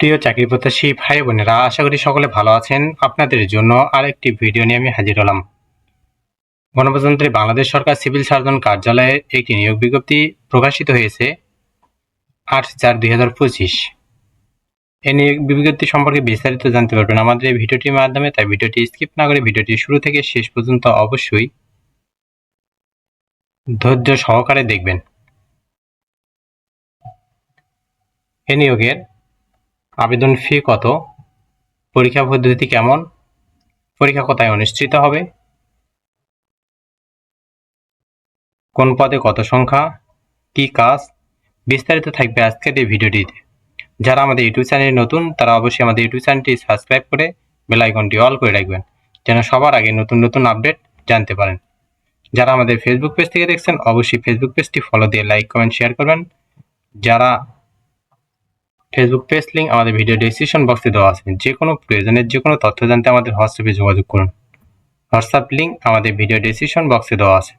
প্রিয় চাকরি প্রত্যাশী ভাই বোনেরা, আশা করি সকলে ভালো আছেন। আপনাদের জন্য আরেকটি ভিডিও নিয়ে আমি হাজির হলাম। গণপ্রজাতন্ত্রী বাংলাদেশ সরকার সিভিল সার্জন কার্যালয়ে একটি নিয়োগ বিজ্ঞপ্তি প্রকাশিত হয়েছে আট চার দুই হাজার পঁচিশ। এই নিয়োগ বিজ্ঞপ্তি সম্পর্কে বিস্তারিত জানতে পারবেন আমাদের এই ভিডিওটির মাধ্যমে, তাই ভিডিওটি স্কিপ না করে ভিডিওটি শুরু থেকে শেষ পর্যন্ত অবশ্যই ধৈর্য সহকারে দেখবেন। এ নিয়োগের আবেদন ফি কত? পরীক্ষা পদ্ধতি কেমন? পরীক্ষা কোথায় অনুষ্ঠিত হবে? কোন পদে কত সংখ্যা? কি কাজ? বিস্তারিত থাকবে আজকের এই ভিডিওটিতে। যারা আমাদের ইউটিউব চ্যানেলে নতুন, তারা অবশ্যই আমাদের ইউটিউব চ্যানেলটি সাবস্ক্রাইব করে বেল আইকনটি অল করে রাখবেন, যেন সবার আগে নতুন নতুন আপডেট জানতে পারেন। যারা আমাদের ফেসবুক পেজ থেকে দেখছেন, অবশ্যই ফেসবুক পেজটি ফলো দিয়ে লাইক কমেন্ট শেয়ার করবেন। যারা ফেসবুক পেজ লিঙ্ক আমাদের ভিডিও ডিসক্রিপশন বক্সে দেওয়া আছে। যে কোনো প্রয়োজনের যে কোনো তথ্য জানতে আমাদের হোয়াটসঅ্যাপে যোগাযোগ করুন। হোয়াটসঅ্যাপ লিঙ্ক আমাদের ভিডিও ডিসক্রিপশন বক্সে দেওয়া আছে।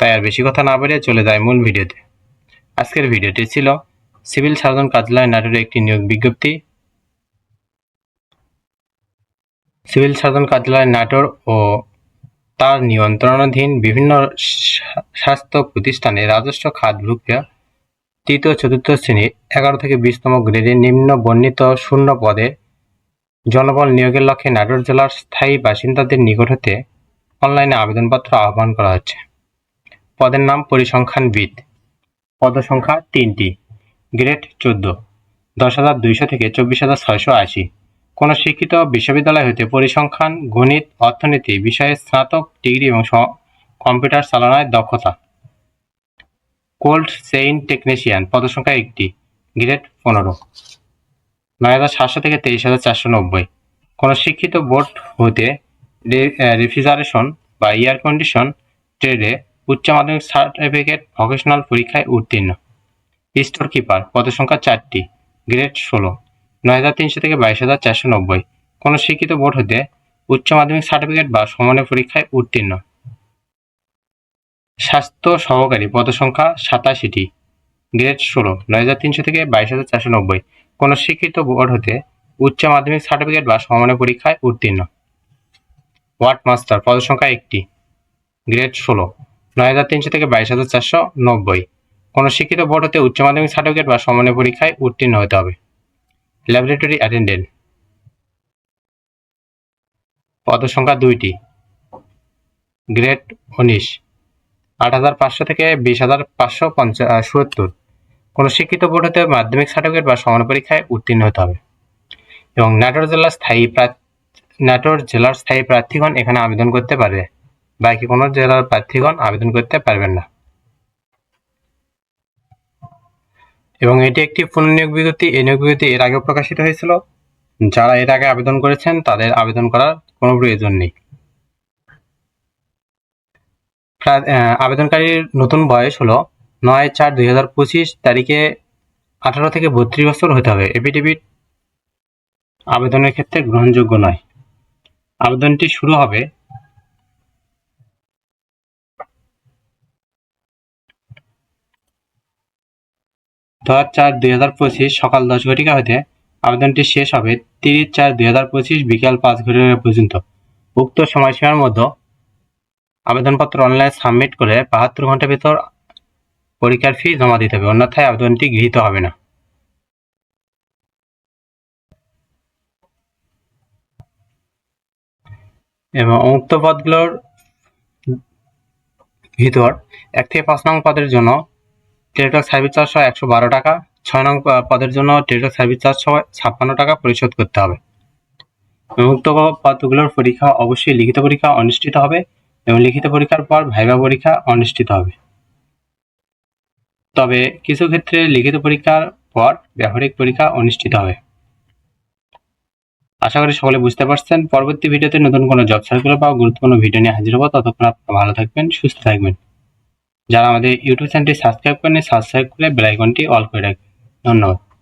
তাই আর বেশি কথা না বেরিয়ে চলে যায় মূল ভিডিওতে আজকের ভিডিওটি ছিল সিভিল সার্জন কার্যালয় নাটোরের একটি নিয়োগ বিজ্ঞপ্তি। সিভিল সার্জন কার্যালয় নাটোর ও তার নিয়ন্ত্রণাধীন বিভিন্ন স্বাস্থ্য প্রতিষ্ঠানে রাজস্ব খাতভুক্ত তৃতীয় চতুর্থ শ্রেণির এগারো থেকে বিশতম গ্রেডের নিম্ন বর্ণিত শূন্য পদে জনবল নিয়োগের লক্ষ্যে নাটোর জেলার স্থায়ী বাসিন্দাদের নিকট হতে অনলাইনে আবেদনপত্র আহ্বান করা হচ্ছে। পদের নাম পরিসংখ্যানবিদ। পদসংখ্যা তিনটি। গ্রেড চোদ্দ। দশ হাজার দুইশো থেকে চব্বিশ হাজার ছয়শো আশি। কোনো শিক্ষিত বিশ্ববিদ্যালয় হতে পরিসংখ্যান, গণিত, অর্থনীতি, বিষয়ে স্নাতক, ডিগ্রি এবং কম্পিউটার চালনায় দক্ষতা। কোল্ড চেইন টেকনিশিয়ান, পদসংখ্যা একটি, গ্রেড পনেরো। নয় হাজার সাতশো থেকে তেইশ হাজার চারশো নব্বই। কোনো শিক্ষিত বোর্ড হতে রেফ্রিজারেশন বা এয়ার কন্ডিশন ট্রেডে উচ্চ মাধ্যমিক সার্টিফিকেট ভোকেশনাল পরীক্ষায় উত্তীর্ণ। স্টোর কিপার পদসংখ্যা চারটি, গ্রেড ষোলো। নয় হাজার তিনশো থেকে বাইশ হাজার চারশো নব্বই। কোনো শিক্ষিত বোর্ড হতে উচ্চ মাধ্যমিক সার্টিফিকেট বা সমানের পরীক্ষায় উত্তীর্ণ। স্বাস্থ্য সহকারী পদসংখ্যা সাতাশিটি গ্রেড ষোলো, নয় হাজার তিনশো থেকে বাইশ হাজার চারশো নব্বই। কোনো শিক্ষিত বোর্ড হতে উচ্চ মাধ্যমিক সার্টিফিকেট বা সমানের পরীক্ষায় উত্তীর্ণ। ওয়ার্ড মাস্টার, পদসংখ্যা একটি গ্রেড ষোলো, নয় হাজার তিনশো থেকে বাইশ হাজার চারশো নব্বই। কোনো শিক্ষিত বোর্ড হতে উচ্চ মাধ্যমিক সার্টিফিকেট বা সমানের পরীক্ষায় উত্তীর্ণ হতে হবে। ল্যাবরেটরি অ্যাটেন্ডেন্ট পদসংখ্যা দুইটি গ্রেড উনিশ আট হাজার পাঁচশো থেকে বিশ হাজার পাঁচশো পঞ্চা সত্তর। কোনো শিক্ষিত বোর্ড হতে মাধ্যমিক সার্টিফিকেট বা সমান পরীক্ষায় উত্তীর্ণ হতে হবে। এবং নাটোর জেলার স্থায়ী নাটোর জেলার স্থায়ী প্রার্থীগণ এখানে আবেদন করতে পারবে। বাকি কোনো জেলার প্রার্থীগণ আবেদন করতে পারবেন না। এবং এটি একটি পুনর্নিয়োগ বিজ্ঞপ্তি। এই নিয়োগ বিজ্ঞপ্তি এর আগেও প্রকাশিত হয়েছিল। যারা এর আগে আবেদন করেছেন তাদের আবেদন করার কোনো প্রয়োজন নেই প্রা- আহ, আবেদনকারীর নতুন বয়স হলো নয় চার দুই হাজার পঁচিশ তারিখে আঠারো থেকে বত্রিশ বছর হতে হবে। এফিডেভিট আবেদনের ক্ষেত্রে গ্রহণযোগ্য নয়। আবেদনটি শুরু হবে দশ চার দুই হাজার পঁচিশ সকাল দশ ঘটিকা হতে আবেদনটি শেষ হবে তিরিশ চার দুই হাজার পঁচিশ বিকাল পাঁচ ঘটিকা পর্যন্ত। উক্ত সময়সীমার মধ্যে আবেদনপত্র অনলাইন সাবমিট করে বাহাত্তর ঘণ্টার ভিতর পরীক্ষার ফি জমা দিতে হবে। অন্যথায় আবেদনটি গৃহীত হবে না। এবং উক্ত পদগুলোর ভিতর এক থেকে পাঁচ নং পদের জন্য টেলিটক সার্ভিস চার্জ সহ একশো বারো টাকা, ছয় নং পদের জন্য টেলিটক সার্ভিস চার্জ সহ ছাপ্পান্ন টাকা পরিশোধ করতে হবে। উক্ত পদগুলোর পরীক্ষা অবশ্যই লিখিত পরীক্ষা অনুষ্ঠিত হবে। এবং লিখিত পরীক্ষার পর ভাইবা পরীক্ষা অনুষ্ঠিত হবে। তবে কিছু ক্ষেত্রে লিখিত পরীক্ষার পর ব্যবহারিক পরীক্ষা অনুষ্ঠিত হবে। আশা করি সকলে বুঝতে পারছেন। পরবর্তী ভিডিওতে নতুন কোনো জব সার্কুলার বা গুরুত্বপূর্ণ ভিডিও নিয়ে হাজির হব। ততক্ষণ আপনারা ভালো থাকবেন, সুস্থ থাকবেন। যারা আমাদের ইউটিউব চ্যানেলটি সাবস্ক্রাইব করেন সাবস্ক্রাইব করে বেল আইকনটি অল করে রাখবেন। ধন্যবাদ।